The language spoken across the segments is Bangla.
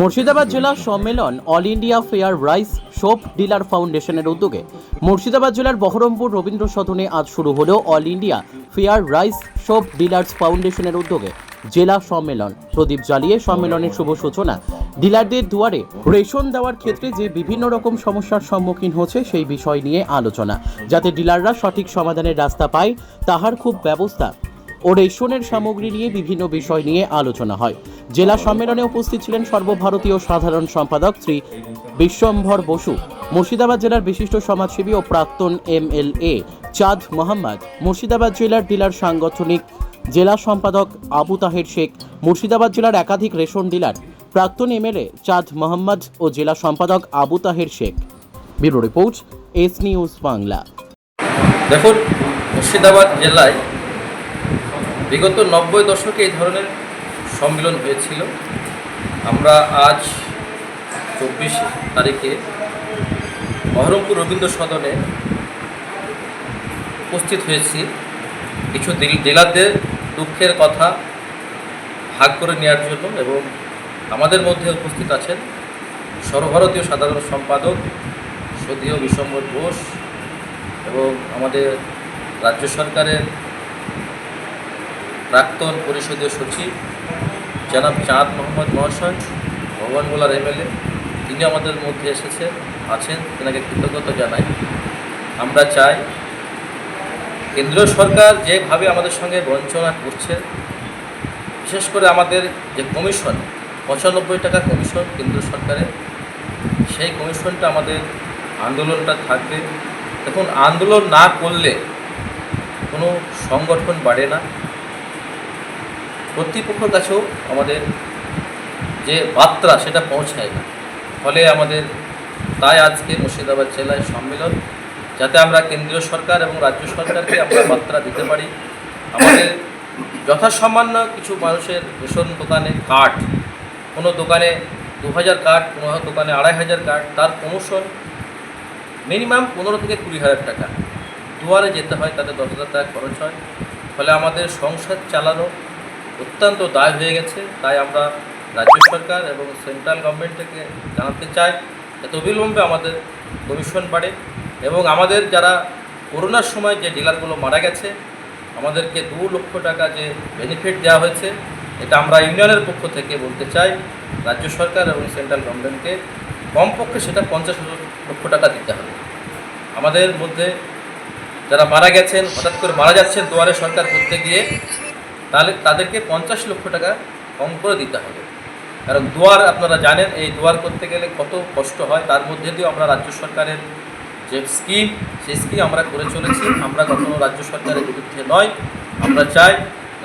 মুর্শিদাবাদ জেলা সম্মেলন all India fair rice soap dealer ফাউন্ডেশনের উদ্যোগে মুর্শিদাবাদ জেলার বহরমপুর রবীন্দ্র সদনে আজ শুরু হলো all India fair rice soap dealers ফাউন্ডেশনের উদ্যোগে জেলা সম্মেলন। প্রদীপ জ্বালিয়ে সম্মেলনের শুভ সূচনা। ডিলারদের দুয়ারে রেশন দেওয়ার ক্ষেত্রে যে বিভিন্ন রকম সমস্যার সম্মুখীন হচ্ছে সেই বিষয় নিয়ে আলোচনা। যাতে ডিলাররা সঠিক সমাধানের রাস্তা পায়, তাহার খুব ব্যবস্থা ও রেশনের সামগ্রী নিয়ে বিভিন্ন বিষয় নিয়ে আলোচনা হয়। জেলা সম্মেলনে উপস্থিত ছিলেন সর্বভারতীয় সাধারণ সম্পাদক শ্রী বিশ্বম্ভর বসু, মুর্শিদাবাদ জেলার বিশিষ্ট সমাজসেবী ও প্রাক্তন এমএলএ চাঁদ মোহাম্মদ, মুর্শিদাবাদ জেলার ডিলার সাংগঠনিক জেলা সম্পাদক আবু তাহের শেখ, মুর্শিদাবাদ জেলার একাধিক রেশন ডিলার, প্রাক্তন এমএলএ চাঁদ মোহাম্মদ ও জেলা সম্পাদক Abu Taher Sheikh. Bureau report, S news Bangla. দেখুন, মুর্শিদাবাদ জেলায় বিগত নব্বই দশকে এই ধরনের সম্মেলন হয়েছিল। আমরা আজ চব্বিশ তারিখে বহরমপুর রবীন্দ্র সদনে উপস্থিত হয়েছি। কিছু জেলাদের দুঃখের কথা ভাগ করে নেওয়ার জন্য এবং আমাদের মধ্যে উপস্থিত আছেন সর্বভারতীয় সাধারণ সম্পাদক সদীয় বিশ্বম্বর ঘোষ এবং আমাদের রাজ্য সরকারের প্রাক্তন পরিষদীয় সচিব জনাব চাঁদ মোহাম্মদ মহাশয় ভগবান গোলার এমএলএ। তিনি আমাদের মধ্যে এসেছে, আছেন তেনাকে কৃতজ্ঞতা জানাই। আমরা চাই কেন্দ্রীয় সরকার যেভাবে আমাদের সঙ্গে বঞ্চনা করছে, বিশেষ করে আমাদের যে কমিশন, পঁচানব্বই টাকা কমিশন কেন্দ্র সরকারের, সেই কমিশনটা আমাদের আন্দোলনটা থাকবে। এখন আন্দোলন না করলে কোনো সংগঠন বাড়ে না। কর্তৃপক্ষের কাছেও আমাদের যে বার্তা সেটা পৌঁছায় না। ফলে আমাদের তাই আজকে মুর্শিদাবাদ জেলায় সম্মেলন, যাতে আমরা কেন্দ্রীয় সরকার এবং রাজ্য সরকারকে আমরা বার্তা দিতে পারি। আমাদের যথাসামান্য কিছু মানুষের রেশন দোকানে কার্ড, কোনো দোকানে দু হাজার কার্ড, কোনো দোকানে আড়াই হাজার কার্ড, তার প্রমোশন মিনিমাম পনেরো থেকে কুড়ি হাজার টাকা। দুয়ারে যেতে হয়, তাতে দশ হাজার টাকা খরচ হয়। ফলে আমাদের সংসার চালানো অত্যন্ত দায় হয়ে গেছে। তাই আমরা রাজ্য সরকার এবং সেন্ট্রাল গভর্নমেন্টকে জানাতে চাই যাতে অবিলম্বে আমাদের কমিশন বাড়ে এবং আমাদের যারা করোনার সময় যে ডিলারগুলো মারা গেছে, আমাদেরকে দু লক্ষ টাকা যে বেনিফিট দেওয়া হয়েছে, এটা আমরা ইউনিয়নের পক্ষ থেকে বলতে চাই, রাজ্য সরকার এবং সেন্ট্রাল গভর্নমেন্টকে কমপক্ষে সেটা পঞ্চাশ লক্ষ টাকা দিতে হবে। আমাদের মধ্যে যারা মারা গেছেন, হঠাৎ করে মারা যাচ্ছেন, দুয়ারে সরকার করতে গিয়ে তাহলে তাদেরকে পঞ্চাশ লক্ষ টাকা কম করে দিতে হবে। কারণ দুয়ার আপনারা জানেন, এই দুয়ার করতে গেলে কত কষ্ট হয়। তার মধ্যে দিয়েও আমরা রাজ্য সরকারের যে স্কিম সেই স্কিম আমরা করে চলেছি। আমরা কখনো রাজ্য সরকারের বিরুদ্ধে নয়। আমরা চাই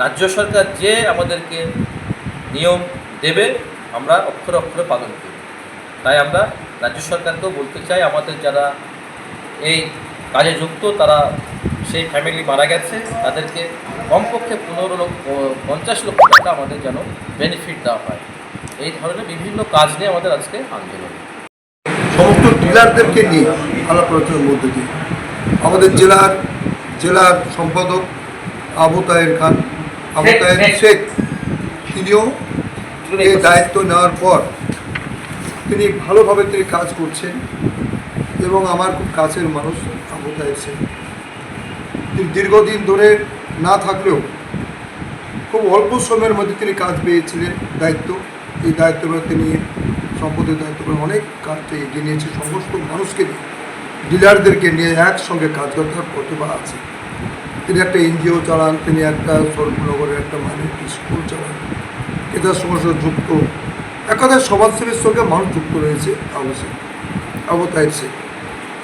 রাজ্য সরকার যে আমাদেরকে নিয়ম দেবে, আমরা অক্ষরে অক্ষরে পালন করি। তাই আমরা রাজ্য সরকারকেও বলতে চাই, আমাদের যারা এই কাজে যুক্ত, তারা সেই ফ্যামিলি মারা গেছে তাদেরকে কমপক্ষে পনেরো লক্ষ পঞ্চাশ লক্ষ টাকা আমাদের যেন বেনিফিট দেওয়া হয়। এই ধরনের বিভিন্ন কাজ নিয়ে আমাদের আজকে আন্দোলন। সমস্ত ডিলারদেরকে নিয়ে আলাপ আলোচনার মধ্যে দিয়ে। আমাদের জেলার জেলার সম্পাদক আবু তাহের খান আবু তাহের শেখ। তিনিও এই দায়িত্ব নেওয়ার পর তিনি ভালোভাবে তিনি কাজ করছেন এবং আমার খুব কাছের মানুষ আবু তাহের শেখ। দীর্ঘদিন ধরে না থাকলেও খুব অল্প সময়ের মধ্যে তিনি কাজ পেয়েছিলেন। দায়িত্ব। এই দায়িত্বগুলো তিনি সম্পদের দায়িত্বগুলো অনেক কাজটা এগিয়ে নিয়েছে। সমস্ত মানুষকে নিয়ে, ডিলারদেরকে নিয়ে একসঙ্গে কাজ করতে প্রতিভা আছে। তিনি একটা এনজিও চালান, তিনি একটা সর্বনগরের একটা মাইনরিটি স্কুল চালান। এটার সঙ্গে যুক্ত। এক কথায় সমাজসেবীর সঙ্গে মানুষ যুক্ত রয়েছে অবতাই সে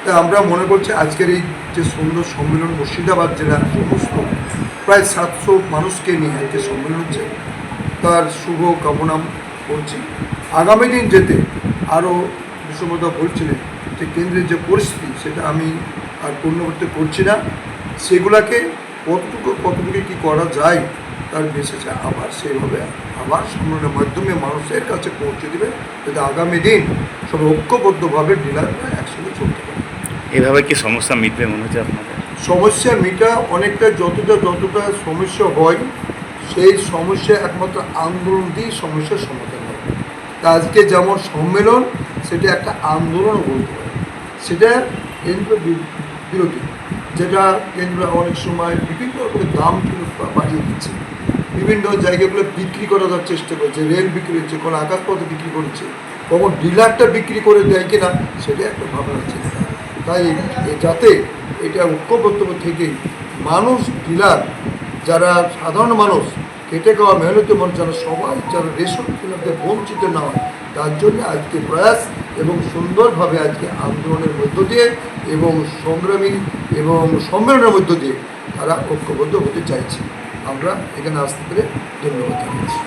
তাই আমরা মনে করছি আজকের এই যে সুন্দর সম্মেলন মুর্শিদাবাদ জেলার সমস্ত প্রায় সাতশো মানুষকে নিয়ে যে সম্মেলন হচ্ছে। তার শুভ কামনা করছি। আগামী দিন যেতে আরও বিশ্বমতা বলছিলেন যে কেন্দ্রের যে পরিস্থিতি, সেটা আমি আর পূর্ণ করতে করছি না। সেগুলাকে কতটুকু কতটুকু কী করা যায়, তার বেসেছে আবার সেইভাবে আবার সম্মেলনের মাধ্যমে মানুষের কাছে পৌঁছে দেবে। যাতে আগামী দিন সব ঐক্যবদ্ধভাবে ডিলাররা একসঙ্গে চলতে এভাবে কি সমস্যা মিটবে মনে হচ্ছে আপনাদের? সমস্যা মিটা অনেকটা, যতটা যতটা সমস্যা হয়, সেই সমস্যা একমাত্র আন্দোলন দিয়েই সমস্যার সমাধান হয়। আজকে যেমন সম্মেলন, সেটা একটা আন্দোলন বলতে পারে সেটা কেন্দ্র বিরোধী, যেটা কেন্দ্র অনেক সময় বিভিন্ন রকমের দাম বাড়িয়ে দিচ্ছে। বিভিন্ন জায়গাগুলো বিক্রি করার চেষ্টা করছে, রেল বিক্রি হচ্ছে, কোনো আকাশপথ বিক্রি করছে কখন ডিলারটা বিক্রি করে দেয় কিনা, সেটা একটা ভাবনা চিন্তা। তাই যাতে এটা ঐক্যবদ্ধ থেকে মানুষ, ডিলার, যারা সাধারণ মানুষ খেটে খাওয়া মেহনতি মানুষ, যারা সবাই, যারা রেশন কিনাতে বঞ্চিত না হয়, তার জন্য আজকে প্রয়াস এবং সুন্দরভাবে আজকে আন্দোলনের মধ্য দিয়ে এবং সংগ্রামী এবং সম্মেলনের মধ্য দিয়ে তারা ঐক্যবদ্ধ হতে চাইছে। আমরা এখানে আসতে পেরে ধন্যবাদ জানাচ্ছি।